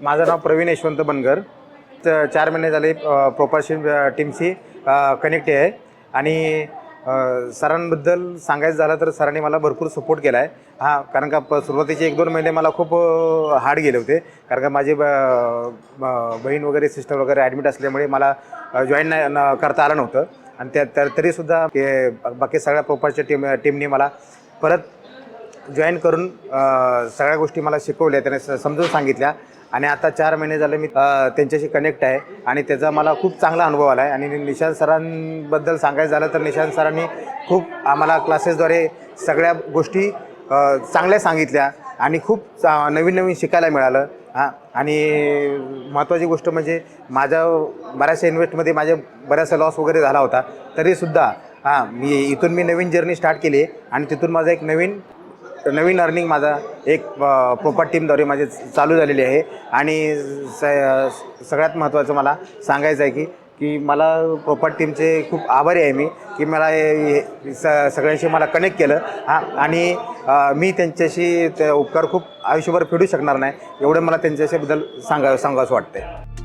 माझं नाव प्रवीण यशवंत बनगर. तर चार महिने झाले प्रोपाशन टीमशी कनेक्ट आहे. आणि सरांबद्दल सांगायचं झालं तर सरांनी मला भरपूर सपोर्ट केला आहे हां कारण का प सुरुवातीचे एक दोन महिने मला खूप हार्ड गेले होते. कारण का माझी ब ब- बहीण वगैरे सिस्टर वगैरे ॲडमिट असल्यामुळे मला जॉईन नाही न- करता आलं नव्हतं. आणि त्या त्या- तरीसुद्धा बाकी सगळ्या प्रोपाच्या टीम टीमने मला परत जॉईन करून सगळ्या गोष्टी मला शिकवल्या त्याने स- समजून सांगितल्या. आणि आता चार महिने झाले मी त्यांच्याशी कनेक्ट आहे. आणि त्याचा मला खूप चांगला अनुभव आला आहे आणि निशांत सरांबद्दल सांगायचं झालं तर निशांत सरांनी खूप आम्हाला क्लासेसद्वारे सगळ्या गोष्टी चांगल्या सांगितल्या. आणि खूप चा नवीन नवीन शिकायला मिळालं. हां. आणि महत्त्वाची गोष्ट म्हणजे माझ्या बऱ्याचशा इन्व्हेस्टमध्ये माझ्या बऱ्याचशा लॉस वगैरे झाला होता. तरीसुद्धा हां मी इथून मी नवीन जर्नी स्टार्ट केली आहे. आणि तिथून माझा एक नवीन नवीन अर्निंग माझा एक प्रॉपर टीमद्वारे माझे चालू झालेली आहे. आणि स सगळ्यात महत्त्वाचं मला सांगायचं आहे की की मला प्रॉपर टीमचे खूप आभारी आहे मी की मला हे- हे स सगळ्यांशी मला कनेक्ट केलं. हां आणि मी त्यांच्याशी ते उपकार खूप आयुष्यभर फेडू शकणार नाही एवढं मला त्यांच्याशीबद्दल सांगा सांगावंसं वाटतं